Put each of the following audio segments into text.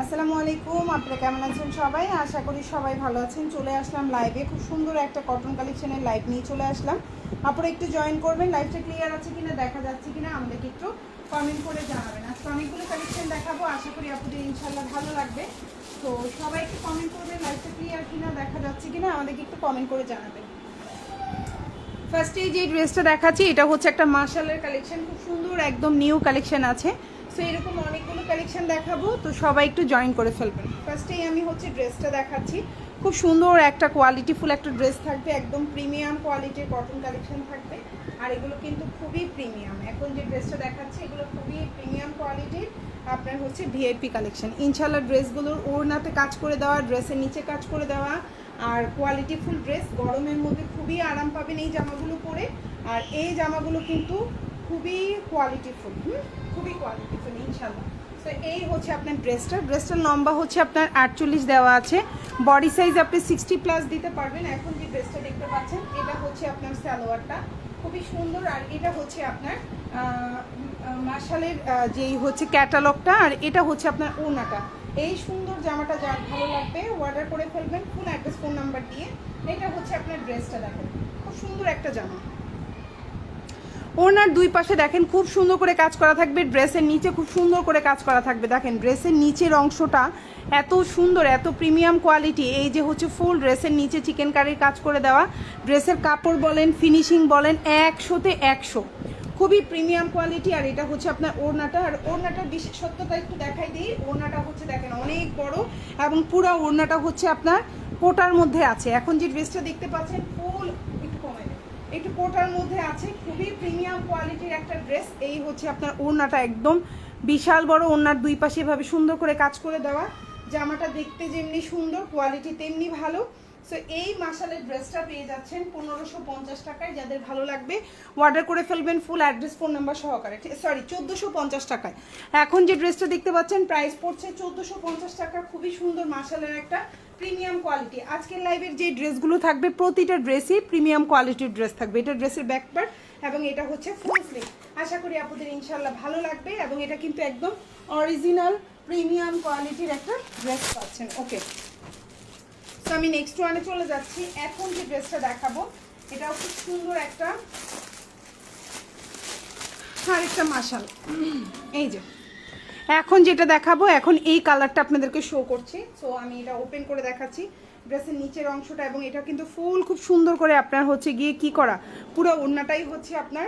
আসসালামু আলাইকুম, আপনারা কেমন আছেন সবাই? আশা করি সবাই ভালো আছেন। চলে আসলাম লাইভে খুব সুন্দর একটা কটন কালেকশনের লাইভ নিয়ে চলে আসলাম। আপনারা একটু জয়েন করবেন। লাইভটা ক্লিয়ার আছে কিনা, দেখা যাচ্ছে কিনা, আমাদেরকে একটু কমেন্ট করে জানাবেন। আজকে অনেকগুলো কালেকশন দেখাবো। আশা করি আপনাদের ইনশাল্লাহ ভালো লাগবে। তো সবাই একটু কমেন্ট করবেন লাইভটা ক্লিয়ার কিনা, দেখা যাচ্ছে কিনা, আমাদেরকে একটু কমেন্ট করে জানাবেন। ফার্স্টে যে ড্রেসটা দেখাচ্ছি, এটা হচ্ছে একটা মার্শালের কালেকশন খুব সুন্দর, একদম নিউ কালেকশন আছে। সো এরকম অনেকগুলো কালেকশন দেখাবো। তো সবাই একটু জয়েন করে ফেলবেন। ফার্স্টেই আমি হচ্ছে ড্রেসটা দেখাচ্ছি। খুব সুন্দর একটা কোয়ালিটিফুল একটা ড্রেস থাকবে। একদম প্রিমিয়াম কোয়ালিটির কটন কালেকশন থাকবে। আর এগুলো কিন্তু খুবই প্রিমিয়াম এখন যে ড্রেসটা দেখাচ্ছি, এগুলো খুবই প্রিমিয়াম কোয়ালিটির আপনার হচ্ছে ভিআইপি কালেকশন ইনশাল্লাহ ড্রেসগুলোর ওড়নাতে কাজ করে দেওয়া ড্রেসের নিচে কাজ করে দেওয়া। আর কোয়ালিটিফুল ড্রেস গরমের মধ্যে খুবই আরাম পাবেন এই জামাগুলো পরে। আর এই জামাগুলো কিন্তু খুবই কোয়ালিটিফুল হুম? খুবই কোয়ালিটিফুল ইনশাল্লাহ তো এই হচ্ছে আপনার ড্রেসটা ড্রেসটার লম্বা হচ্ছে আপনার আটচল্লিশ দেওয়া আছে। বডি সাইজ আপনি সিক্সটি প্লাস দিতে পারবেন। এখন যে ড্রেসটা দেখতে পাচ্ছেন, এটা হচ্ছে আপনার সালোয়ারটা। খুবই সুন্দর। আর এটা হচ্ছে আপনার মার্শালের যেই হচ্ছে ক্যাটালগটা আর এটা হচ্ছে আপনার ওনাটা এই সুন্দর জামাটা যার ভালো লাগবে অর্ডার করে ফেলবেন। ফুল অ্যাড্রেস ফোন নাম্বার দিয়ে। এটা হচ্ছে আপনার ড্রেসটা দেখেন। খুব সুন্দর একটা জামা। ওনার দুই পাশে দেখেন খুব সুন্দর করে কাজ করা থাকবে, ড্রেসের নিচে খুব সুন্দর করে কাজ করা থাকবে। দেখেন, ড্রেসের নিচের অংশটা এত সুন্দর, এত প্রিমিয়াম কোয়ালিটি। এই যে হচ্ছে ফুল ড্রেসের নিচে চিকেন কারির কাজ করে দেওয়া, ড্রেসের কাপড় বলেন, ফিনিশিং বলেন, একশোতে একশো। খুবই প্রিমিয়াম কোয়ালিটি, আর এটা হচ্ছে আপনার ওড়নাটা। আর ওড়নাটার বিশেষত্বটা একটু দেখাই দিই। ওড়নাটা হচ্ছে দেখেন অনেক বড় এবং পুরো ওড়নাটা হচ্ছে আপনার কোটার মধ্যে আছে। এখন যে ড্রেসটা দেখতে পাচ্ছেন ফুল একটু কমে দেন। একটু কোটার মধ্যে আছে, খুবই প্রিমিয়াম কোয়ালিটির একটা ড্রেস এই হচ্ছে আপনার ওড়নাটা একদম বিশাল বড় ওড়নার দুই পাশে এভাবে সুন্দর করে কাজ করে দেওয়া। জামাটা দেখতে যেমনি সুন্দর কোয়ালিটি তেমনি ভালো। সো এই মাসালের ড্রেসটা পেয়ে যাচ্ছেন পনেরোশো পঞ্চাশ টাকায়। যাদের ভালো লাগবে অর্ডার করে ফেলবেন ফুল অ্যাড্রেস ফোন নাম্বার সহকারে। সরি চোদ্দোশো পঞ্চাশ টাকায়। এখন যে ড্রেসটা দেখতে পাচ্ছেন প্রাইস পড়ছে চোদ্দোশো পঞ্চাশ টাকা। খুবই সুন্দর মাসালের একটা প্রিমিয়াম কোয়ালিটি। আজকের লাইভের যে ড্রেসগুলো থাকবে, প্রতিটা ড্রেসই প্রিমিয়াম কোয়ালিটির ড্রেস থাকবে। এটা ড্রেসের ব্যাক পার্ট এবং এটা হচ্ছে ফুল স্লিভ আশা করি আপনাদের ইনশাল্লাহ ভালো লাগবে এবং এটা কিন্তু একদম অরিজিনাল প্রিমিয়াম কোয়ালিটির একটা ড্রেস পাচ্ছেন। ওকে তো আমি নেক্সট ওয়ানে চলে যাচ্ছি। এখন যে ড্রেসটা দেখাবো এটাও খুব সুন্দর একটা, আরেকটা মাসাল এই যে। এখন যেটা দেখাবো, এখন এই কালারটা আপনাদেরকে শো করছি। সো আমি এটা ওপেন করে দেখাচ্ছি। ড্রেসের নিচের অংশটা এবং এটা কিন্তু ফুল খুব সুন্দর করে আপনার হচ্ছে গিয়ে কি করা? পুরো ওড়নাটাই হচ্ছে আপনার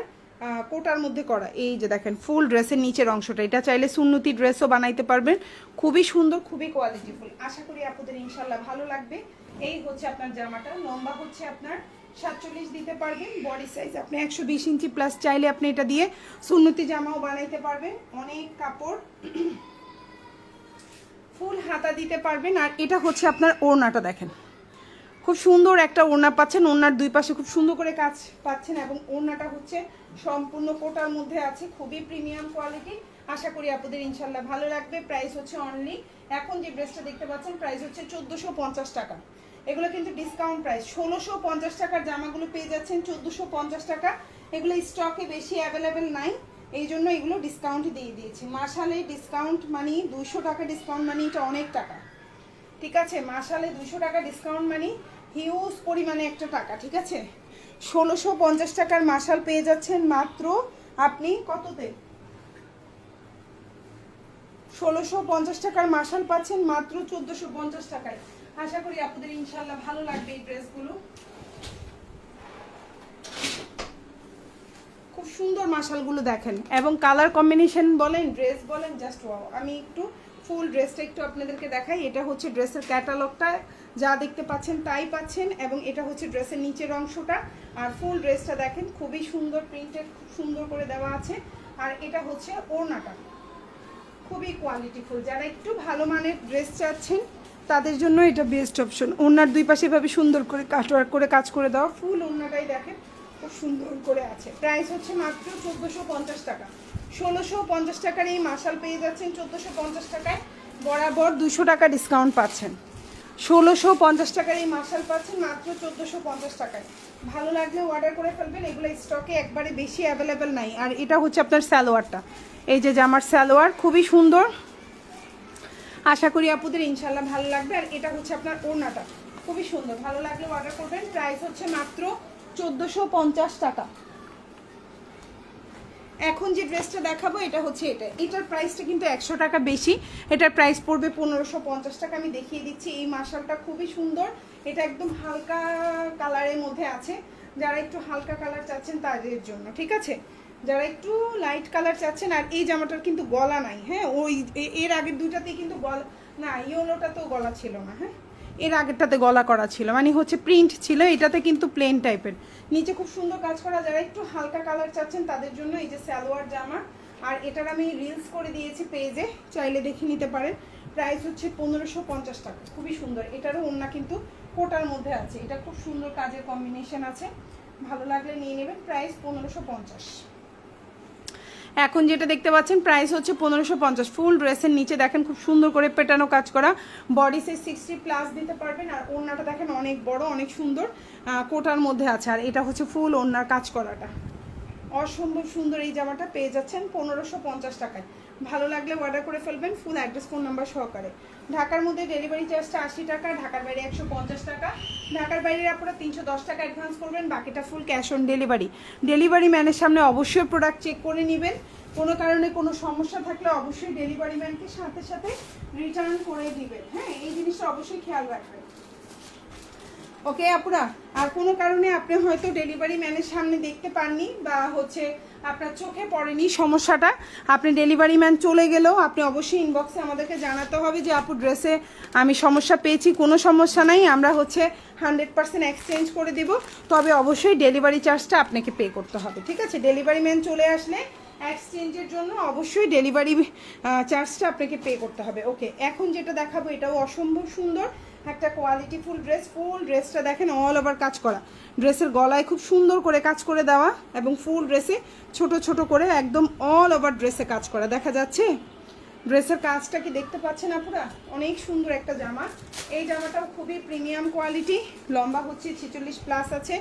কোটার মধ্যে করা। এই যে দেখেন ফুল ড্রেসের নিচের অংশটা। এটা চাইলে সুন্নতি ড্রেসও বানাইতে পারবেন। খুবই সুন্দর, খুবই কোয়ালিটিফুল আশা করি আপনাদের ইনশাল্লাহ ভালো লাগবে। এই হচ্ছে আপনার জামাটা। লম্বা হচ্ছে আপনার সাতচল্লিশ দিতে পারবেন। বডি সাইজ আপনি একশো বিশ ইঞ্চি প্লাস চাইলে আপনি এটা দিয়ে সুন্নতি জামাও বানাইতে পারবেন। অনেক কাপড়। ফুল হাতা দিতে পারবেন। আর এটা হচ্ছে আপনার ওড়নাটা দেখেন। খুব সুন্দর একটা ওড়না পাচ্ছেন। ওড়নার দুই পাশে খুব সুন্দর করে কাজ পাচ্ছেন এবং ওড়নাটা হচ্ছে সম্পূর্ণ কোটার মধ্যে আছে। খুবই প্রিমিয়াম কোয়ালিটি আশা করি আপনাদের ইনশাল্লাহ ভালো লাগবে। প্রাইস হচ্ছে অনলি এখন যে ড্রেসটা দেখতে পাচ্ছেন প্রাইস হচ্ছে চোদ্দোশো টাকা। এগুলো কিন্তু ডিসকাউন্ট প্রাইস ষোলোশো পঞ্চাশ টাকার জামাগুলো পেয়ে যাচ্ছেন, চোদ্দোশো পঞ্চাশ টাকা। এগুলো স্টকে বেশি অ্যাভেলেবেল নাই। এই জন্য এগুলো ডিসকাউন্ট দিয়ে দিয়েছি। মাসালে ডিসকাউন্ট মানি দুইশো টাকা ডিসকাউন্ট মানি এটা অনেক টাকা। ঠিক আছে? মাসালে দুশো টাকা ডিসকাউন্ট মানি হিউজ পরিমাণে একটা টাকা। ঠিক আছে? ষোলোশো পঞ্চাশ টাকার মাসাল পেয়ে যাচ্ছেন মাত্র আপনি কততে? ষোলোশো পঞ্চাশ টাকার মাসাল পাচ্ছেন মাত্র চোদ্দোশো পঞ্চাশ টাকায়। আশা করি আপনাদের ইনশাল্লাহ ভালো লাগবে এই ড্রেসগুলো। খুব সুন্দর মাশালগুলো দেখেন। এবং কালার কম্বিনেশন বলেন, ড্রেস বলেন জাস্ট ওয়াও আমি একটু ফুল ড্রেসটা একটু আপনাদেরকে দেখাই। এটা হচ্ছে ড্রেসের ক্যাটালগটা, যা দেখতে পাচ্ছেন তাই পাচ্ছেন, এবং এটা হচ্ছে ড্রেসের নিচের অংশটা। আর ফুল ড্রেসটা দেখেন, খুবই সুন্দর প্রিন্টেড খুব সুন্দর করে দেওয়া আছে। আর এটা হচ্ছে ওড়নাটা। খুবই কোয়ালিটিফুল যারা একটু ভালো মানের ড্রেস চাচ্ছেন তাদের জন্য এটা বেস্ট অপশন ওনার দুই পাশে এভাবে সুন্দর করে কাটওয়ার্ক করে কাজ করে দেওয়া। ফুল ওনাটাই দেখেন, খুব সুন্দর করে আছে। প্রাইস হচ্ছে মাত্র চোদ্দোশো পঞ্চাশ টাকা। ষোলোশো পঞ্চাশ টাকার এই মাসাল পেয়ে যাচ্ছেন চোদ্দোশো পঞ্চাশ টাকায়। বরাবর দুশো টাকা ডিসকাউন্ট পাচ্ছেন। ষোলোশো পঞ্চাশ টাকার এই মাসাল পাচ্ছেন মাত্র চোদ্দোশো পঞ্চাশ টাকায়। ভালো লাগলে অর্ডার করে ফেলবেন, এগুলো স্টকে একবারে বেশি অ্যাভেলেবেল নাই। আর এটা হচ্ছে আপনার স্যালোয়ারটা এই যে জামার স্যালোয়ার খুবই সুন্দর। আশা করি আপুদের ইনশাল্লাহ ভালো লাগবে। আর এটা হচ্ছে আপনার ওড়নাটা। খুবই সুন্দর। ভালো লাগলে অর্ডার করবেন। প্রাইস হচ্ছে মাত্র চোদ্দোশো টাকা। এখন যে ড্রেসটা দেখাবো, এটা হচ্ছে এটা। এটার প্রাইসটা কিন্তু একশো টাকা বেশি। এটার প্রাইস পড়বে পনেরোশো পঞ্চাশ টাকা। আমি দেখিয়ে দিচ্ছি। এই মার্শালটা খুবই সুন্দর। এটা একদম হালকা কালারের মধ্যে আছে। যারা একটু হালকা কালার চাচ্ছেন তাদের জন্য, ঠিক আছে? যারা একটু লাইট কালার চাচ্ছেন, আর এই জামাটার কিন্তু গলা নাই হ্যাঁ? ওই এর আগের দুটাতেই কিন্তু গলা, না, ইয়েলোটাতেও গলা ছিল না হ্যাঁ? এর আগেরটাতে গলা করা ছিল মানে হচ্ছে প্রিন্ট ছিল, এটাতে কিন্তু প্লেন টাইপের নিচে খুব সুন্দর কাজ করা, যারা একটু হালকা কালার চাচ্ছেন, তাদের জন্য এই যে সালোয়ার জামা, আর এটার আমি রিলস করে দিয়েছি পেজে চাইলে দেখে নিতে পারেন। প্রাইস হচ্ছে পনেরোশো পঞ্চাশ টাকা, খুবই সুন্দর। এটারও ওন্না কিন্তু কোটার মধ্যে আছে, এটা খুব সুন্দর কাজের কম্বিনেশন আছে। ভালো লাগলে নিয়ে নেবেন প্রাইস পনেরোশো পঞ্চাশ। এখন যেটা দেখতে পাচ্ছেন প্রাইস হচ্ছে পনেরোশো পঞ্চাশ। ফুল ড্রেসের নিচে দেখেন, খুব সুন্দর করে পেটানো কাজ করা। বডি সাইজ সিক্সটি প্লাস দিতে পারবেন, আর ওড়নাটা দেখেন অনেক বড়, অনেক সুন্দর কোটার মধ্যে আছে। আর এটা হচ্ছে ফুল ওড়নার কাজ করাটা। অসম্ভব সুন্দর এই জামাটা পেয়ে যাচ্ছেন পনেরোশো পঞ্চাশ টাকায়। ভালো লাগলে অর্ডার করে ফেলবেন ফুল অ্যাড্রেস ফোন নাম্বার সহকারে। ঢাকার মধ্যে ডেলিভারি চার্জটা আশি টাকা, ঢাকার বাইরে একশো পঞ্চাশ টাকা। ঢাকার বাইরে আপনারা তিনশো দশ টাকা অ্যাডভান্স করবেন, বাকিটা full cash on delivery delivery ম্যানের সামনে অবশ্যই প্রোডাক্ট চেক করে নেবেন। কোনো কারণে কোনো সমস্যা থাকলে অবশ্যই ডেলিভারি ম্যানকে সাথে সাথে রিটার্ন করে দিবেন। হ্যাঁ এই জিনিসটা অবশ্যই খেয়াল রাখবেন। ওকে আপুরা, আর কোনো কারণে আপনি হয়তো ডেলিভারি ম্যানের সামনে দেখতে পাননি বা হচ্ছে আপনার চোখে পড়েনি সমস্যাটা, আপনি ডেলিভারি ম্যান চলে গেলেও আপনি অবশ্যই ইনবক্সে আমাদেরকে জানাতে হবে যে আপু ড্রেসে আমি সমস্যা পেয়েছি, কোনো সমস্যা নাই, আমরা হচ্ছে হান্ড্রেড পার্সেন্ট এক্সচেঞ্জ করে দিব। তবে অবশ্যই ডেলিভারি চার্জটা আপনাকে পে করতে হবে, ঠিক আছে? ডেলিভারি ম্যান চলে আসলে এক্সচেঞ্জের জন্য অবশ্যই ডেলিভারি চার্জটা আপনাকে পে করতে হবে। ওকে, এখন যেটা দেখাবো এটাও অসম্ভব সুন্দর। একটা কোয়ালিটি ফুল ড্রেস ফুল ড্রেসটা দেখেন অল ওভার কাজ করা। ড্রেসের গলায় খুব সুন্দর করে কাজ করে দেওয়া এবং ফুল ড্রেসে ছোট ছোট করে একদম অল ওভার ড্রেসে কাজ করা। দেখা যাচ্ছে? ড্রেসের কাজটা কি দেখতে পাচ্ছেন আপুরা? অনেক সুন্দর একটা জামা। এই জামাটাও খুবই প্রিমিয়াম কোয়ালিটি লম্বা হচ্ছে ছিচল্লিশ প্লাস আছে।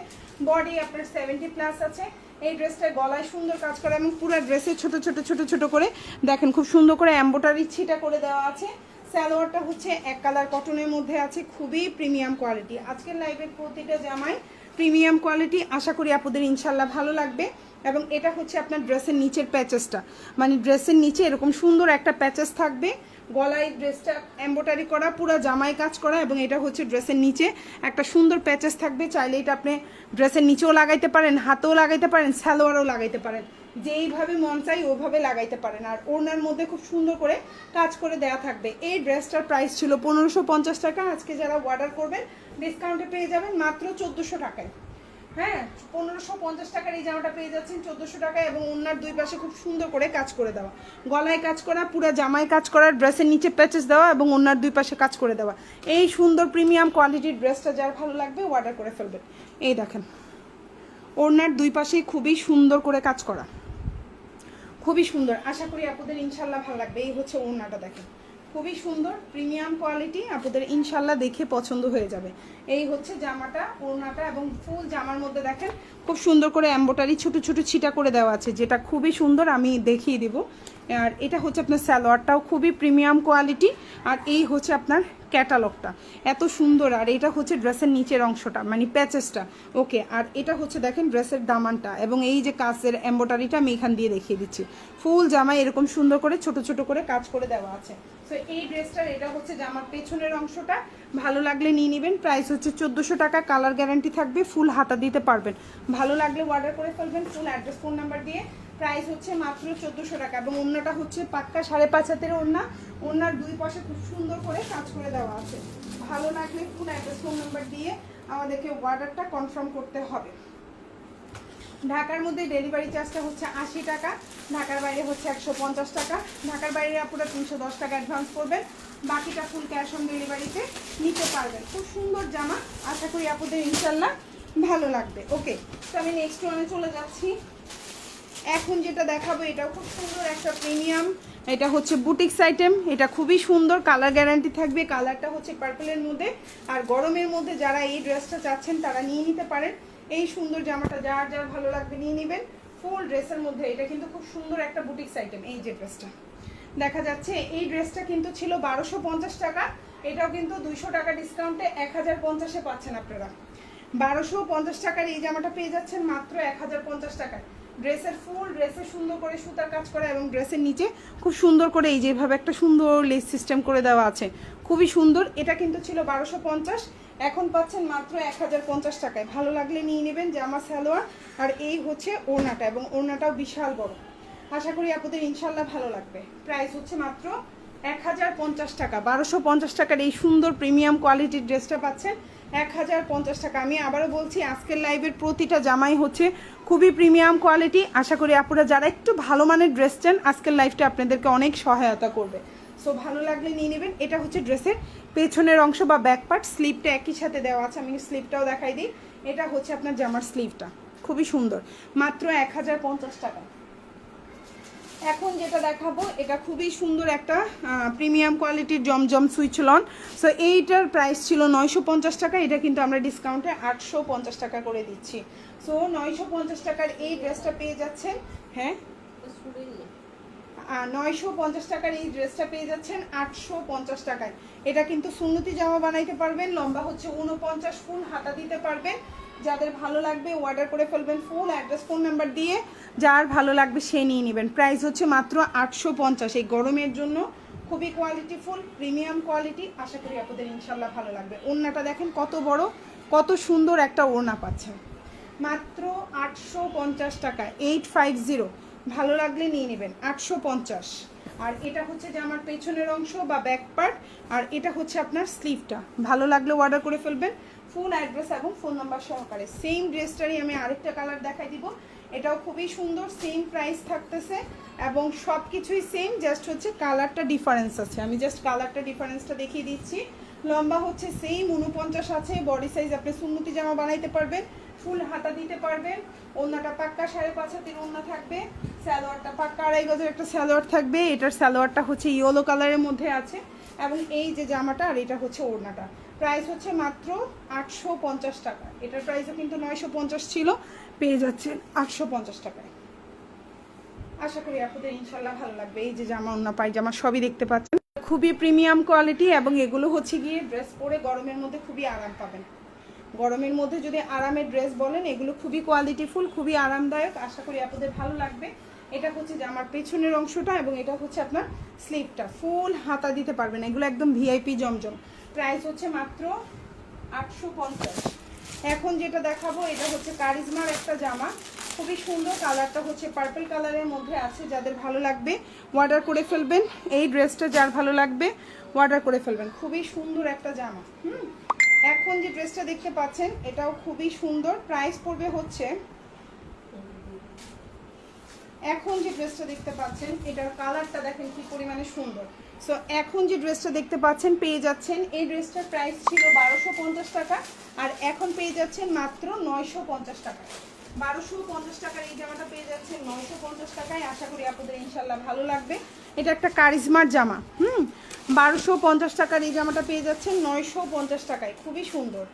বডি আপনার সেভেন্টি প্লাস আছে। এই ড্রেসটার গলায় সুন্দর কাজ করা এবং পুরো ড্রেসে ছোট ছোট ছোট ছোট করে দেখেন খুব সুন্দর করে এম্বোটারি ছিটা করে দেওয়া আছে। সালোয়ারটা হচ্ছে এক কালার কটনের মধ্যে আছে, খুবই প্রিমিয়াম কোয়ালিটি আজকের লাইভের প্রতিটা জামাই প্রিমিয়াম কোয়ালিটি আশা করি আপনাদের ইনশাল্লাহ ভালো লাগবে। এবং এটা হচ্ছে আপনার ড্রেসের নিচের প্যাচেসটা মানে ড্রেসের নিচে এরকম সুন্দর একটা প্যাচেস থাকবে। গলায় ড্রেসটা এম্বোটারি করা, পুরো জামাই কাজ করা এবং এটা হচ্ছে ড্রেসের নিচে একটা সুন্দর প্যাচেস থাকবে। চাইলে এটা আপনি ড্রেসের নিচেও লাগাইতে পারেন, হাতেও লাগাইতে পারেন, সালোয়ারও লাগাইতে পারেন। যেইভাবে মন চাই, ওইভাবে লাগাইতে পারেন। আর ওনার মধ্যে খুব সুন্দর করে কাজ করে দেওয়া থাকবে। এই ড্রেসটার প্রাইস ছিল পনেরোশো পঞ্চাশ টাকা। আজকে যারা অর্ডার করবেন ডিসকাউন্টে পেয়ে যাবেন মাত্র চোদ্দোশো টাকায়। হ্যাঁ পনেরোশো পঞ্চাশ টাকার এই জামাটা পেয়ে যাচ্ছেন চোদ্দোশো টাকায় এবং ওনার দুই পাশে খুব সুন্দর করে কাজ করে দেওয়া। গলায় কাজ করা, পুরো জামায় কাজ করা, ড্রেসের নিচে প্যাচেস দেওয়া এবং ওনার দুই পাশে কাজ করে দেওয়া। এই সুন্দর প্রিমিয়াম কোয়ালিটির ড্রেসটা যার ভালো লাগবে অর্ডার করে ফেলবেন। এই দেখেন ওনার দুই পাশেই খুবই সুন্দর করে কাজ করা। খুবই সুন্দর। আশা করি আপনাদের ইনশাল্লাহ ভালো লাগবে। এই হচ্ছে ওড়নাটা দেখেন। খুবই সুন্দর, প্রিমিয়াম কোয়ালিটি, আপনাদের ইনশাল্লাহ দেখে পছন্দ হয়ে যাবে। এই হচ্ছে জামাটা, ওড়নাটা এবং ফুল জামার মধ্যে দেখেন, খুব সুন্দর করে এম্বোটারি ছোট ছোট ছিটা করে দেওয়া আছে, যেটা খুবই সুন্দর আমি দেখিয়ে দিব। আর এটা হচ্ছে আপনার স্যালোয়ারটাও খুবই প্রিমিয়াম কোয়ালিটি, আর এই হচ্ছে আপনার ক্যাটালগটা এত সুন্দর, আর এটা হচ্ছে ড্রেসের নিচের অংশটা মানে প্যাচেসটা ওকে আর এটা হচ্ছে দেখেন ড্রেসের দামানটা, এবং এই যে কাজের এম্বোটারিটা আমি এখান দিয়ে দেখিয়ে দিচ্ছি। ফুল জামায় এরকম সুন্দর করে, ছোট ছোট করে কাজ করে দেওয়া আছে। তো এই ড্রেসটার এটা হচ্ছে জামার পেছনের অংশটা। ভালো লাগলে নিয়ে নেবেন প্রাইস হচ্ছে চোদ্দোশো টাকা কালার গ্যারান্টি থাকবে, ফুল হাতা দিতে পারবেন। ভালো লাগলে অর্ডার করে ফেলবেন ফুল অ্যাড্রেস ফোন নাম্বার দিয়ে। প্রাইস হচ্ছে মাত্র চোদ্দোশো টাকা এবং অন্যটা হচ্ছে পাক্কা সাড়ে পাঁচ হাতের ওড়না। ওড়নার দুই পাশে খুব সুন্দর করে কাজ করে দেওয়া আছে। ভালো লাগলে ফুল অ্যাড্রেস, ফোন নাম্বার দিয়ে আমাদেরকে অর্ডারটা কনফার্ম করতে হবে। ঢাকার মধ্যে ডেলিভারি চার্জটা হচ্ছে আশি টাকা, ঢাকার বাইরে হচ্ছে একশো পঞ্চাশ টাকা। ঢাকার বাইরে আপনারা তিনশো দশ টাকা অ্যাডভান্স করবেন। বাকিটা ফুল ক্যাশ অন ডেলিভারিতে নিতে পারবেন। খুব সুন্দর জামা। আশা করি আপনাদের ইনশাল্লাহ ভালো লাগবে। ওকে তো আমি নেক্সট ওয়ানে চলে যাচ্ছি। এখন যেটা দেখাবো, এটাও খুব সুন্দর, একটা প্রিমিয়াম এটা হচ্ছে বুটিক্স আইটেম এটা খুবই সুন্দর কালার গ্যারান্টি থাকবে কালারটা হচ্ছে পার্পলের মধ্যে। আর গরমের মধ্যে যারা এই ড্রেসটা চাচ্ছেন, তারা নিয়ে নিতে পারেন। এই সুন্দর জামাটা যার যার ভালো লাগবে নিয়ে নেবেন। ফুল ড্রেসের মধ্যে, এটা কিন্তু খুব সুন্দর একটা বুটিক্স আইটেম এই যে ড্রেসটা দেখা যাচ্ছে, এই ড্রেসটা কিন্তু ছিল বারোশো পঞ্চাশ টাকা। এটাও কিন্তু দুইশো টাকা ডিসকাউন্টে এক হাজার পঞ্চাশে পাচ্ছেন আপনারা। বারোশো পঞ্চাশ টাকার এই জামাটা পেয়ে যাচ্ছেন মাত্র এক হাজার পঞ্চাশ টাকায়। ড্রেসের ফুল, ড্রেসে সুন্দর করে সুতার কাজ করা এবং ড্রেসের নিচে খুব সুন্দর করে এই যেভাবে একটা সুন্দর লেস সিস্টেম করে দেওয়া আছে। খুবই সুন্দর। এটা কিন্তু ছিল বারোশো পঞ্চাশ। এখন পাচ্ছেন মাত্র এক হাজার পঞ্চাশ টাকায়। ভালো লাগলে নিয়ে নেবেন জামা, সালোয়ার। আর এই হচ্ছে ওড়নাটা এবং ওড়নাটাও বিশাল বড়। আশা করি আপনাদের ইনশাল্লাহ ভালো লাগবে। প্রাইস হচ্ছে মাত্র এক হাজার পঞ্চাশ টাকা। বারোশো পঞ্চাশ টাকার এই সুন্দর প্রিমিয়াম কোয়ালিটির ড্রেসটা পাচ্ছেন। এক হাজার পঞ্চাশ টাকা। আমি আবারও বলছি, আজকের লাইভের প্রতিটা জামাই হচ্ছে খুবই প্রিমিয়াম কোয়ালিটি। আশা করি আপনারা যারা একটু ভালো মানের ড্রেস চান, আজকের লাইফটা আপনাদেরকে অনেক সহায়তা করবে। সো ভালো লাগলে নিয়ে নেবেন। এটা হচ্ছে ড্রেসের পেছনের অংশ বা ব্যাক পার্ট স্লিপটা একই সাথে দেওয়া আছে। আমি স্লিপটাও দেখাই দিই। এটা হচ্ছে আপনার জামার স্লিপটা খুবই সুন্দর। মাত্র এক হাজার পঞ্চাশ টাকা। এখন যেটা দেখাবো, এটা খুবই সুন্দর একটা প্রিমিয়াম কোয়ালিটির জমজম সুইচ লন। সো এইটার প্রাইস ছিল নয়শো পঞ্চাশ টাকা, এটা কিন্তু আমরা ডিসকাউন্টে আটশো পঞ্চাশ টাকা করে দিচ্ছি। সো নয়শো পঞ্চাশ টাকার এই ড্রেসটা পেয়ে যাচ্ছেন হ্যাঁ? নয়শো পঞ্চাশ টাকার এই ড্রেসটা পেয়ে যাচ্ছেন আটশো পঞ্চাশ টাকায়। এটা কিন্তু সুন্নতি জামা বানাইতে পারবেন, লম্বা হচ্ছে উনপঞ্চাশ ফুল, হাতা দিতে পারবেন। যাদের ভালো লাগবে অর্ডার করে ফেলবেন ফুল অ্যাড্রেস ফোন নাম্বার দিয়ে। যার ভালো লাগবে সে নিয়ে নেবেন। প্রাইস হচ্ছে মাত্র আটশো পঞ্চাশ। এই গরমের জন্য খুবই কোয়ালিটিফুল প্রিমিয়াম কোয়ালিটি আশা করি আপনাদের ইনশাল্লাহ ভালো লাগবে। ওড়নাটা দেখেন কত বড়, কত সুন্দর একটা ওড়না পাচ্ছেন। মাত্র আটশো পঞ্চাশ টাকা এইট ফাইভ জিরো ভালো লাগলে নিয়ে নেবেন, আটশো পঞ্চাশ। আর এটা হচ্ছে যে আমার পেছনের অংশ বা ব্যাক পার্ট আর এটা হচ্ছে আপনার স্লিভটা ভালো লাগলে অর্ডার করে ফেলবেন। ফুল অ্যাড্রেস এবং ফোন নাম্বার সহকারে। সেম ড্রেসটারই আমি আরেকটা কালার দেখাই দিব। এটাও খুবই সুন্দর সেম প্রাইস থাকতেছে এবং সব কিছুই সেম জাস্ট হচ্ছে কালারটা ডিফারেন্স আছে। আমি জাস্ট কালারটা ডিফারেন্সটা দেখিয়ে দিচ্ছি। লম্বা হচ্ছে সেম উনপঞ্চাশ আছে বডি সাইজ আপনি সুন্নতি জামা বানাইতে পারবেন, ফুল হাতা দিতে পারবেন ওনাটা পাক্কা সাড়ে পাঁচ হাতের ওনা থাকবে স্যালোয়ারটা পাক্কা আড়াই গজের একটা স্যালোয়ার থাকবে, এটার স্যালোয়ারটা হচ্ছে ইয়েলো কালারের মধ্যে আছে এবং এই যে জামাটা আর এটা হচ্ছে ওড়নাটা। প্রাইস হচ্ছে মাত্র আটশো পঞ্চাশ টাকা। এটার প্রাইসও কিন্তু নয়শো পঞ্চাশ ছিল, পেয়ে যাচ্ছেন আটশো পঞ্চাশ টাকায়। আশা করি আপনাদের ইনশাল্লাহ ভালো লাগবে। এই যে জামা, অন্য পায়জামা সবই দেখতে পাচ্ছেন। খুবই প্রিমিয়াম কোয়ালিটি এবং এগুলো হচ্ছে গিয়ে ড্রেস পরে গরমের মধ্যে খুবই আরাম পাবেন। গরমের মধ্যে যদি আরামের ড্রেস বলেন, এগুলো খুবই কোয়ালিটিফুল খুবই আরামদায়ক। আশা করি আপনাদের ভালো লাগবে। এটা হচ্ছে যে আমার পেছনের অংশটা এবং এটা হচ্ছে আপনার স্লিপটা ফুল হাতা দিতে পারবেন। এগুলো একদম ভিআইপি জমজম। প্রাইস হচ্ছে মাত্র আটশো পঞ্চাশ। এখন যেটা দেখাবো, এটা হচ্ছে কারিজমার একটা জামা। খুবই সুন্দর কালারটা হচ্ছে পার্পল কালারের মধ্যে আছে, যাদের ভালো লাগবে অর্ডার করে ফেলবেন। এই ড্রেসটা যার ভালো লাগবে অর্ডার করে ফেলবেন। খুবই সুন্দর একটা জামা, হুম? এখন যে ড্রেসটা দেখতে পাচ্ছেন, এটাও খুবই সুন্দর। প্রাইস পড়বে হচ্ছে এখন যে ড্রেসটা দেখতে পাচ্ছেন, এটার কালারটা দেখেন কি পরিমাণে সুন্দর। সো এখন যে ড্রেসটা দেখতে পাচ্ছেন, পেয়ে যাচ্ছেন, এই ড্রেসটার প্রাইস ছিল বারোশো পঞ্চাশ টাকা আর এখন পেয়ে যাচ্ছেন মাত্র নয়শো পঞ্চাশ টাকা। বারোশো পঞ্চাশ টাকার এই জামাটা পেয়ে যাচ্ছেন নয়শো পঞ্চাশ টাকায়। আশা করি আপনাদের ইনশাল্লাহ ভালো লাগবে। এটা একটা কারিজমার জামা, হুম? বারোশো পঞ্চাশ টাকার এই জামাটা পেয়ে যাচ্ছেন নয়শো পঞ্চাশ টাকায়। খুবই সুন্দর।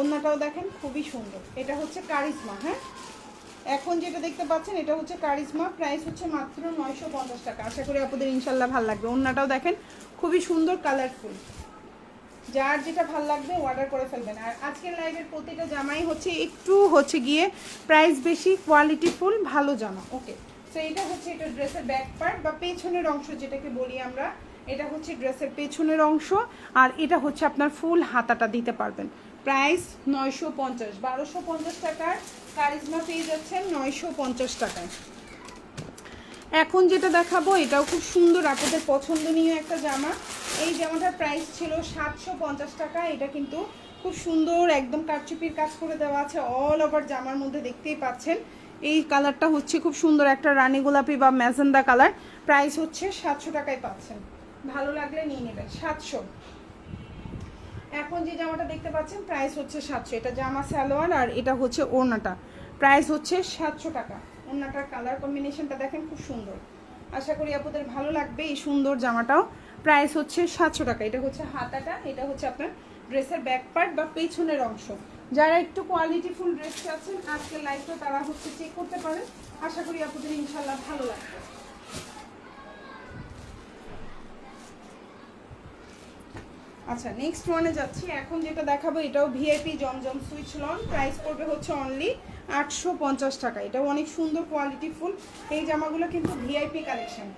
অন্যটাও দেখেন, খুবই সুন্দর। এটা হচ্ছে কারিজমা হ্যাঁ? এখন যেটা দেখতে পাচ্ছেন, এটা হচ্ছে কারিজমা প্রাইস হচ্ছে মাত্র নয়শো পঞ্চাশ টাকা। আশা করি আপনাদের ইনশাল্লাহ ভালো লাগবে। অন্যটাও দেখেন, খুবই সুন্দর কালারফুল যার যেটা ভালো লাগবে অর্ডার করে ফেলবেন। আর আজকের লাইভের প্রতিটা জামাই হচ্ছে একটু হচ্ছে গিয়ে প্রাইস বেশি কোয়ালিটিফুল ভালো জামা। ওকে তো এটা হচ্ছে এটা ড্রেসের ব্যাক পার্ট বা পেছনের অংশ, যেটাকে বলি আমরা। এটা হচ্ছে ড্রেসের পেছনের অংশ। আর এটা হচ্ছে আপনার ফুল হাতাটা দিতে পারবেন। প্রাইস নয়শো পঞ্চাশ, বারোশো পঞ্চাশ টাকার কারিজমা পেয়ে যাচ্ছেন নয়শো পঞ্চাশ টাকায়। এখন যেটা দেখাবো, এটাও খুব সুন্দর আপনাদের পছন্দনীয় একটা জামা। এই জামাটার প্রাইস ছিল সাতশো পঞ্চাশ টাকা। এটা কিন্তু খুব সুন্দর একদম কারচুপির কাজ করে দেওয়া আছে অল ওভার জামার মধ্যে দেখতেই পাচ্ছেন। এই কালারটা হচ্ছে খুব সুন্দর একটা রানী গোলাপি বা ম্যাজেন্ডা কালার। প্রাইস হচ্ছে সাতশো টাকায় পাচ্ছেন। ভালো লাগলে নিয়ে নেবেন, সাতশো। এখন যে জামাটা দেখতে পাচ্ছেন প্রাইস হচ্ছে সাতশো। এটা জামা স্যালোয়ার আর এটা হচ্ছে ওড়নাটা। প্রাইস হচ্ছে সাতশো টাকা। ওড়নাটার কালার কম্বিনেশনটা দেখেন খুব সুন্দর। আশা করি আপনাদের ভালো লাগবে এই সুন্দর জামাটাও। প্রাইস হচ্ছে সাতশো টাকা। এটা হচ্ছে হাতাটা, এটা হচ্ছে আপনার ড্রেসের ব্যাক পার্ট বা পেছনের অংশ। যারা একটু কোয়ালিটিফুল ড্রেস আছেন আজকের লাইফটা তারা হচ্ছে চেক করতে পারেন। আশা করি আপনাদের ইনশাল্লাহ ভালো লাগবে। আচ্ছা নেক্সট ওয়ানে যাচ্ছি। এখন যেটা দেখাবো, এটাও VIP Zamzam Swiss lawn. Price পড়বে হচ্ছে অনলি আটশো পঞ্চাশ টাকা। এটাও অনেক সুন্দর কোয়ালিটি ফুল এই জামাগুলো কিন্তু ভিআইপি কালেকশন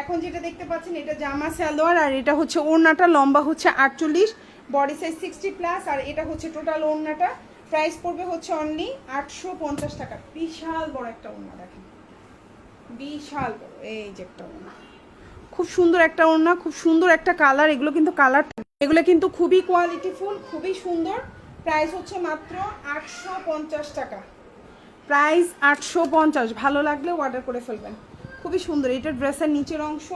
এখন যেটা দেখতে পাচ্ছেন, এটা জামা সালোয়ার, আর এটা হচ্ছে ওড়নাটা, লম্বা হচ্ছে আটচল্লিশ বডি সাইজ সিক্সটি প্লাস আর এটা হচ্ছে টোটাল ওড়নাটা। প্রাইস পড়বে হচ্ছে অনলি আটশো পঞ্চাশ টাকা। বিশাল বড় একটা ওড়না, দেখেন। বিশাল বড়, এই যে একটা ওড়না। খুব সুন্দর একটা ওড়না, খুব সুন্দর একটা কালার এগুলো কিন্তু কালার এগুলো কিন্তু খুবই কোয়ালিটিফুল খুবই সুন্দর। প্রাইস হচ্ছে মাত্র আটশো পঞ্চাশ টাকা। প্রাইস আটশো পঞ্চাশ, ভালো লাগলে অর্ডার করে ফেলবেন। খুবই সুন্দর, এটা ড্রেসের নিচের অংশ,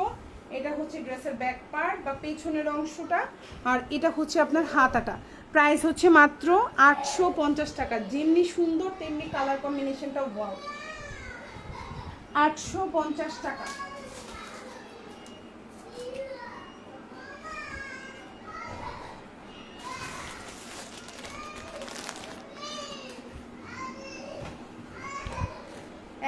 এটা হচ্ছে ড্রেসের ব্যাক পার্ট বা পেছনের অংশটা, আর এটা হচ্ছে আপনার হাতাটা। প্রাইস হচ্ছে মাত্র আটশো পঞ্চাশ টাকা, যেমনি সুন্দর, তেমনি কালার কম্বিনেশনটাও ওয়াও আটশো পঞ্চাশ টাকা।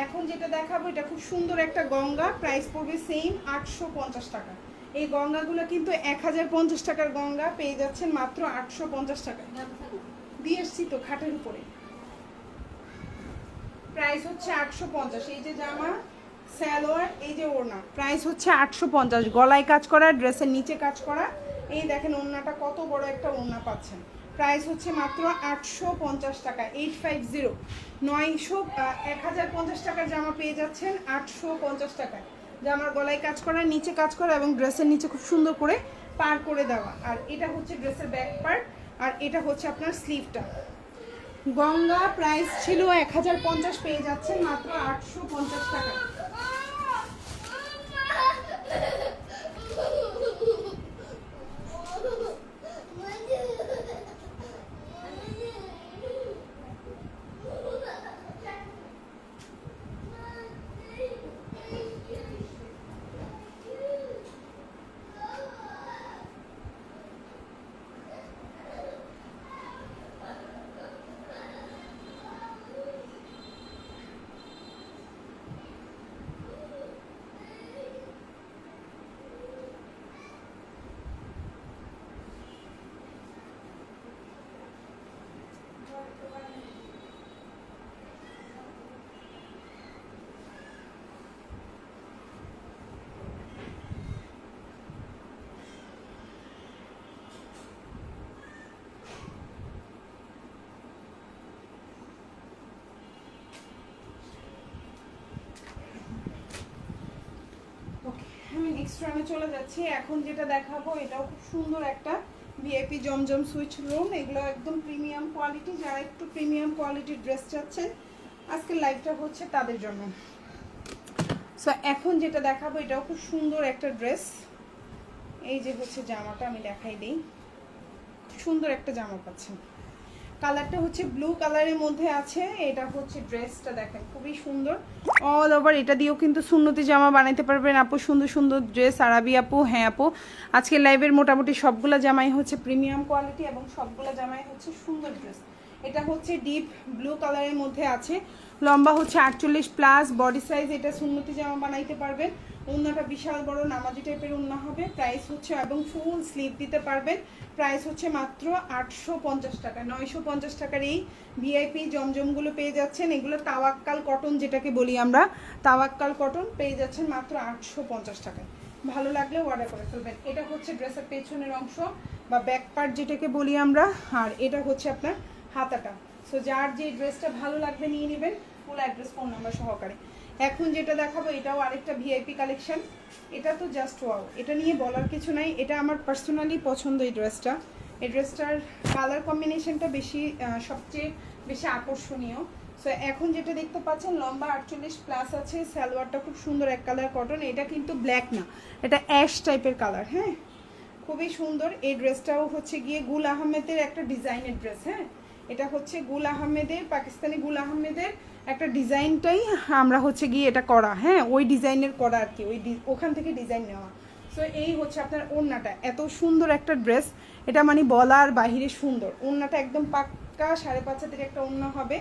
এখন যেটা দেখাবো, এটা খুব সুন্দর একটা গঙ্গা প্রাইস পড়বে সেম আটশো পঞ্চাশ টাকা। এই গঙ্গাগুলো কিন্তু এক হাজার পঞ্চাশ টাকার গঙ্গা, পেয়ে যাচ্ছেন মাত্র আটশো পঞ্চাশ টাকায় দিয়ে এসছি তো খাটের উপরে। প্রাইস হচ্ছে আটশো পঞ্চাশ, এই যে জামা স্যালোয়ার এই যে ওড়না। প্রাইস হচ্ছে আটশো পঞ্চাশ, গলায় কাজ করা ড্রেসের নিচে কাজ করা। এই দেখেন ওড়নাটা কত বড় একটা ওড়না পাচ্ছেন। প্রাইস হচ্ছে মাত্র আটশো পঞ্চাশ টাকা, এইট ফাইভ জিরো। নয়শো এক হাজার পঞ্চাশ টাকার জামা পেয়ে যাচ্ছেন আটশো পঞ্চাশ টাকায়। জামার গলায় কাজ করা, নিচে কাজ করা এবং ড্রেসের নিচে খুব সুন্দর করে পার করে দেওয়া। আর এটা হচ্ছে ড্রেসের ব্যাক পার্ট আর এটা হচ্ছে আপনার স্লিভটা গঙ্গা প্রাইস ছিল এক হাজার পঞ্চাশ, পেয়ে যাচ্ছেন মাত্র আটশো পঞ্চাশ টাকা ওকে আমি নেক্সট রানে চলে যাচ্ছি। এখন যেটা দেখাবো, এটাও খুব সুন্দর একটা ভিআইপি জমজম সুইচ রুম। এগুলো একদম প্রিমিয়াম কোয়ালিটি। যারা একটু প্রিমিয়াম কোয়ালিটির ড্রেস চাচ্ছেন আজকের লাইভটা হচ্ছে তাদের জন্য। সো এখন যেটা দেখাবো, এটাও খুব সুন্দর একটা ড্রেস। এই যে হচ্ছে জামাটা, আমি দেখাই দিই। খুব সুন্দর একটা জামা পাচ্ছেন। কালারটা হচ্ছে ব্লু কালারের মধ্যে আছে। এটা হচ্ছে ড্রেসটা দেখেন, খুবই সুন্দর। অল ওভার এটা দিয়েও কিন্তু সুন্নতি জামা বানাইতে পারবেন আপু, সুন্দর সুন্দর ড্রেস। আরবি আপু হ্যাঁ আপু। আজকে লাইভের মোটামুটি সবগুলো জামাই হচ্ছে প্রিমিয়াম কোয়ালিটি এবং সবগুলো জামাই হচ্ছে সুন্দর ড্রেস। এটা হচ্ছে ডিপ ব্লু কালারের মধ্যে আছে। লম্বা হচ্ছে আটচল্লিশ প্লাস বডি সাইজ এটা সুন্নতি জামা বানাইতে পারবেন। উন্নাটা বিশাল বড়, নামাজি টাইপের উন্না হবে। প্রাইস হচ্ছে এবং ফুল স্লিভ দিতে পারবেন। প্রাইস হচ্ছে মাত্র আটশো পঞ্চাশ টাকা, নয়শো পঞ্চাশ টাকার এই ভিআইপি জমজমগুলো পেয়ে যাচ্ছেন। এগুলো তাওয়াক্কাল কটন যেটাকে বলি আমরা, তাওয়াক্কাল কটন পেয়ে যাচ্ছেন মাত্র আটশো পঞ্চাশ টাকায়। ভালো লাগলে অর্ডার করে ফেলবেন। এটা হচ্ছে ড্রেসের পেছনের অংশ বা ব্যাক পার্ট যেটাকে বলি আমরা, আর এটা হচ্ছে আপনার হাতাটা। সো যার যে ড্রেসটা ভালো লাগবে নিয়ে নেবেন ফুল অ্যাড্রেস ফোন নাম্বার সহকারে। এখন যেটা দেখাবো, এটাও আরেকটা ভিআইপি কালেকশন এটা তো জাস্ট ওয়াও এটা নিয়ে বলার কিছু নাই। এটা আমার পার্সোনালি পছন্দ এই ড্রেসটা এই ড্রেসটার কালার কম্বিনেশনটা বেশি সবচেয়ে বেশি আকর্ষণীয়। সো এখন যেটা দেখতে পাচ্ছেন, লম্বা আটচল্লিশ প্লাস আছে, সালোয়ারটা খুব সুন্দর এক কালার কটন এটা কিন্তু ব্ল্যাক না। এটা অ্যাশ টাইপের কালার হ্যাঁ? খুবই সুন্দর। এই ড্রেসটাও হচ্ছে গিয়ে গুল আহমেদের একটা ডিজাইনের ড্রেস হ্যাঁ? এটা হচ্ছে গুল আহমেদের, পাকিস্তানি গুল আহমেদের একটা ডিজাইনটাই আমরা হচ্ছে গিয়ে এটা করা হ্যাঁ ওই ডিজাইনের করা আর কি, ওই ওখান থেকে ডিজাইন নেওয়া। সো এই হচ্ছে আপনার ওড়নাটা, এত সুন্দর একটা ড্রেস, এটা মানে বলার বাহিরে সুন্দর। ওড়নাটা একদম পাক্কা সাড়ে পাঁচ হাতের একটা ওড়না হবে।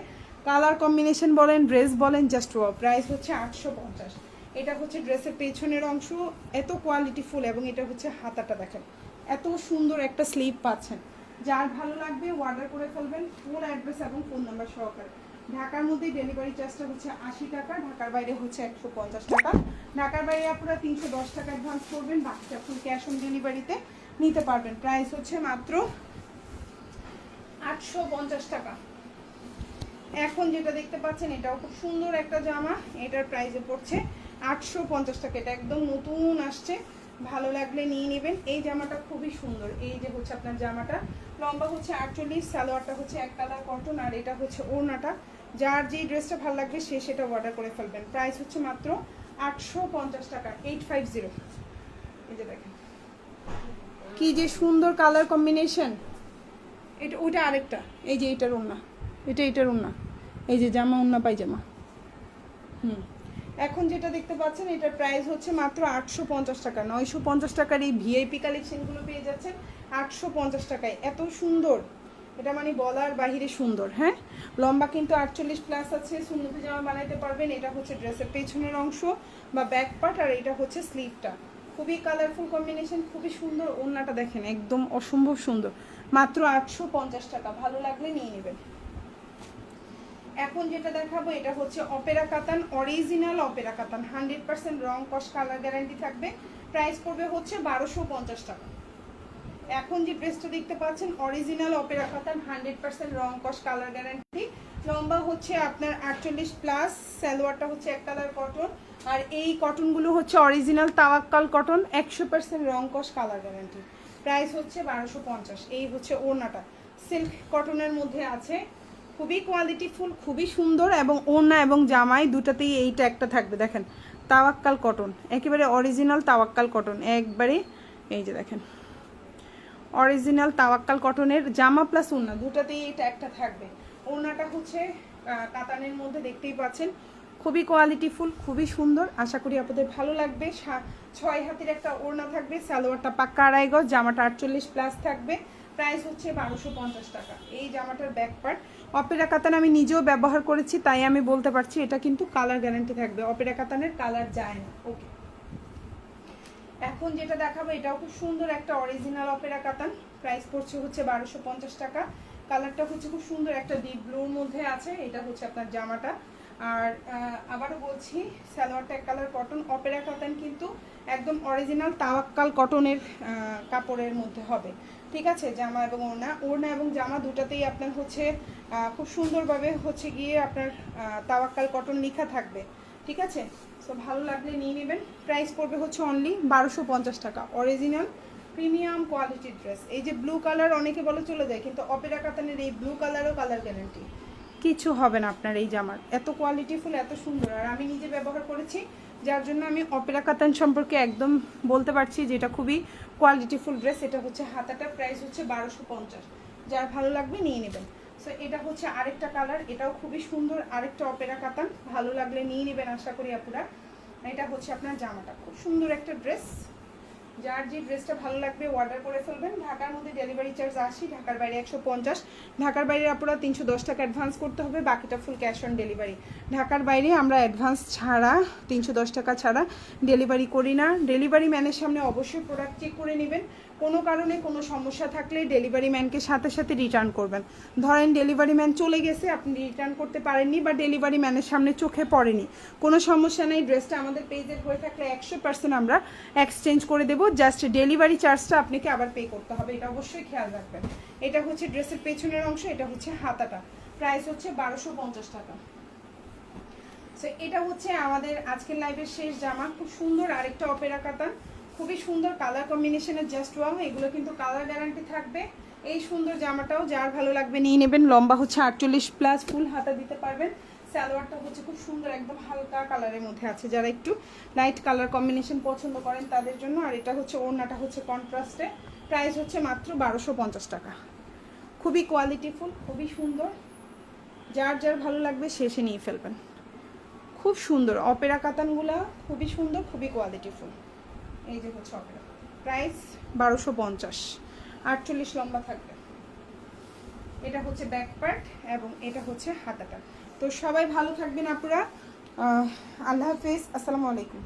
কালার কম্বিনেশন বলেন ড্রেস বলেন জাস্ট প্রাইস হচ্ছে আটশো পঞ্চাশ। এটা হচ্ছে ড্রেসের পেছনের অংশ, এত কোয়ালিটিফুল এবং এটা হচ্ছে হাতাটা দেখেন। এত সুন্দর একটা স্লিপ পাচ্ছেন। যার ভালো লাগবে অর্ডার করে ফেলবেন ফুল অ্যাড্রেস এবং ফোন নাম্বার সহকারে। ঢাকার মধ্যে ডেলিভারি চার্জটা হচ্ছে আশি টাকা, ঢাকার বাইরে হচ্ছে একশো পঞ্চাশ টাকা। ঢাকার বাইরে আপনারা তিনশো দশ টাকা অ্যাডভান্স করবেন, বাকিটা ফুল ক্যাশ অন ডেলিভারিতে নিতে পারবেন। প্রাইস হচ্ছে মাত্র আটশো পঞ্চাশ টাকা। এখন যেটা দেখতে পাচ্ছেন, এটাও খুব সুন্দর একটা জামা। এটার প্রাইসে পড়ছে আটশো পঞ্চাশ টাকা। এটা একদম নতুন আসছে। ভালো লাগলে নিয়ে নেবেন। এই জামাটা খুবই সুন্দর। এই যে হচ্ছে আপনার জামাটা, লম্বা হচ্ছে আটচল্লিশ, সালোয়ারটা হচ্ছে এক কালার কটন আর এটা হচ্ছে ওড়নাটা। যার যেই ড্রেসটা ভালো লাগবে সে সেটা অর্ডার করে ফেলবেন। প্রাইস হচ্ছে মাত্র আটশো পঞ্চাশ টাকা এইট ফাইভ জিরো এই যে দেখেন। কি যে সুন্দর কালার কম্বিনেশন এটা ওটা আরেকটা। এই যে এটার ওড়না। এটা এটার ওড়না। এই যে জামা, ওড়না, পায়জামা। হুম। এখন যেটা দেখতে পাচ্ছেন, এটার প্রাইস হচ্ছে মাত্র আটশো পঞ্চাশ টাকা। নয়শো পঞ্চাশ টাকার এই ভিআইপি কালেকশনগুলো পেয়ে যাচ্ছেন আটশো পঞ্চাশ টাকায়। এত সুন্দর। এটা মানে বলার বাহিরে সুন্দর হ্যাঁ? লম্বা কিন্তু আটচল্লিশ প্লাস আছে, সুন্নতি জামা বানাইতে পারবেন। এটা হচ্ছে ড্রেসের পেছনের অংশ বা ব্যাক পার্ট আর এটা হচ্ছে স্লিভটা খুবই কালারফুল কম্বিনেশন খুবই সুন্দর। ওড়নাটা দেখেন, একদম অসম্ভব সুন্দর। মাত্র আটশো পঞ্চাশ টাকা, ভালো লাগলে নিয়ে নেবেন। এখন যেটা দেখাবো, এটা হচ্ছে opera katan original opera katan. Hundred percent রং কস কালার গ্যারান্টি থাকবে। প্রাইস পড়বে হচ্ছে বারোশো পঞ্চাশ টাকা। এখন যে ড্রেসটা দেখতে পাচ্ছেন original opera katan hundred percent রং কস কালার গ্যারান্টি লম্বা হচ্ছে আপনার আটচল্লিশ প্লাস সালোয়ারটা হচ্ছে এক কালার কটন আর এই কটনগুলো হচ্ছে অরিজিনাল তাওয়াক্কাল কটন একশো পার্সেন্ট রং কস কালার গ্যারান্টি প্রাইস হচ্ছে বারোশো পঞ্চাশ, এই হচ্ছে ওড়নাটা। সিল্ক কটনের মধ্যে আছে। খুবই কোয়ালিটিফুল খুবই সুন্দর এবং ওড়না এবং জামাই দুটাতেই এইটা একটা থাকবে। দেখেন, তাওয়াক্কাল কটন একেবারে অরিজিনাল তাওয়াক্কাল কটন একবারে, এই যে দেখেন। অরিজিনাল তাওয়াক্কাল কটনের জামা প্লাস ওড়না। দুটাতেই এটা একটা থাকবে। ওড়নাটা হচ্ছে কাতানের মধ্যে দেখতেই পাচ্ছেন। খুবই কোয়ালিটিফুল খুবই সুন্দর। আশা করি আপনাদের ভালো লাগবে। ছয় হাতের একটা ওড়না থাকবে, সালোয়ারটা পাক্কা আড়াই গজ জামাটা আটচল্লিশ প্লাস থাকবে। প্রাইস হচ্ছে বারোশো পঞ্চাশ টাকা। এই জামাটার ব্যাক পার্ট অপেরা কাতান আমি নিজেও ব্যবহার করেছি, তাই আমি বলতে পারছি, এটা কিন্তু কালার গ্যারান্টি থাকবে। অপেরা কাতানের কালার যায় না। ওকে এখন যেটা দেখাবো, এটাও খুব সুন্দর একটা অরিজিনাল অপেরা কাতান। প্রাইস পড়ছে হচ্ছে বারোশো পঞ্চাশ টাকা। কালারটা হচ্ছে খুব সুন্দর একটা ডিপ ব্লুর মধ্যে আছে, এটা হচ্ছে আপনার জামাটা। আর আবারও বলছি সালোয়ারটা এক কালার কটন অপেরা কাতান কিন্তু একদম অরিজিনাল তাওয়াক্কাল কটনের কাপড়ের মধ্যে হবে। ঠিক আছে? জামা এবং ওড়না। ওড়না এবং জামা দুটাতেই আপনার হচ্ছে খুব সুন্দরভাবে হচ্ছে গিয়ে আপনার তাওয়াক্কাল কটন লেখা থাকবে। ঠিক আছে? সো ভালো লাগলে নিয়ে নেবেন। প্রাইস পড়বে হচ্ছে অনলি বারোশো পঞ্চাশ টাকা। অরিজিনাল প্রিমিয়াম কোয়ালিটির ড্রেস এই যে ব্লু কালার অনেকে বলে চলে যায়, কিন্তু অপেরা কাতানের এই ব্লু কালারও কালার গ্যারান্টি কিছু হবে না আপনার এই জামার। এত কোয়ালিটিফুল এত সুন্দর। আর আমি নিজে ব্যবহার করেছি, যার জন্য আমি অপেরা কাতান সম্পর্কে একদম বলতে পারছি যে এটা খুবই কোয়ালিটিফুল ড্রেস এটা হচ্ছে হাতাটা প্রাইস হচ্ছে বারোশো পঞ্চাশ। যার ভালো লাগবে নিয়ে নেবেন। সো এটা হচ্ছে আরেকটা কালার এটাও খুবই সুন্দর আরেকটা অপেরা কাতান ভালো লাগলে নিয়ে নেবেন আশা করি আপুরা। এটা হচ্ছে আপনার জামাটা। খুব সুন্দর একটা ড্রেস যার যে ড্রেসটা ভালো লাগবে অর্ডার করে ফেলবেন। ঢাকার মধ্যে ডেলিভারি চার্জ আশি ঢাকার বাইরে একশো পঞ্চাশ। ঢাকার বাইরে আপনারা তিনশো দশ টাকা অ্যাডভান্স করতে হবে, বাকিটা ফুল ক্যাশ অন ডেলিভারি ঢাকার বাইরে আমরা অ্যাডভান্স ছাড়া, তিনশো দশ টাকা ছাড়া ডেলিভারি করি না। ডেলিভারি ম্যানের সামনে অবশ্যই প্রোডাক্ট চেক করে নেবেন। কোনো কারণে কোনো সমস্যা থাকলে ডেলিভারি ম্যানকে সাথে সাথে রিটার্ন করবেন। ধরেন ডেলিভারি ম্যান চলে গেছে, আপনি রিটার্ন করতে পারেননি বা ডেলিভারি ম্যানের সামনে চোখে পড়েনি। কোনো সমস্যা নেই ড্রেসটা আমাদের পেজের হয়ে থাকলে একশো পার্সেন্ট আমরা এক্সচেঞ্জ করে দেবো। জাস্ট ডেলিভারি চার্জটা আপনাকে আবার পে করতে হবে, এটা অবশ্যই খেয়াল রাখবেন। এটা হচ্ছে ড্রেসের পেছনের অংশ, এটা হচ্ছে হাতাটা। প্রাইস হচ্ছে বারোশো পঞ্চাশ টাকা। সো এটা হচ্ছে আমাদের আজকের লাইভের শেষ জামা। খুব সুন্দর আরেকটা অপেরা কাতান। খুবই সুন্দর কালার কম্বিনেশনের জাস্ট ওয়াও এগুলো কিন্তু কালার গ্যারান্টি থাকবে। এই সুন্দর জামাটাও যার ভালো লাগবে নিয়ে নেবেন। লম্বা হচ্ছে আটচল্লিশ প্লাস ফুল হাতা দিতে পারবেন। সালোয়ারটা হচ্ছে খুব সুন্দর, একদম হালকা কালারের মধ্যে আছে। যারা একটু লাইট কালার কম্বিনেশন পছন্দ করেন তাদের জন্য, আর এটা হচ্ছে ওড়নাটা হচ্ছে কন্ট্রাস্টে প্রাইস হচ্ছে মাত্র বারোশো পঞ্চাশ টাকা। খুবই কোয়ালিটিফুল খুবই সুন্দর। যার যার ভালো লাগবে শেষে নিয়ে ফেলবেন। খুব সুন্দর। অপেরা কাতানগুলা খুবই সুন্দর, খুবই কোয়ালিটিফুল এই যে হচ্ছে অপেরা প্রাইস বারোশো পঞ্চাশ। আটচল্লিশ লম্বা থাকবে। এটা হচ্ছে ব্যাক পার্ট এবং এটা হচ্ছে হাতাটা। তো সবাই ভালো থাকবেন আপুরা। আল্লাহ হাফিজ। আসসালামু আলাইকুম।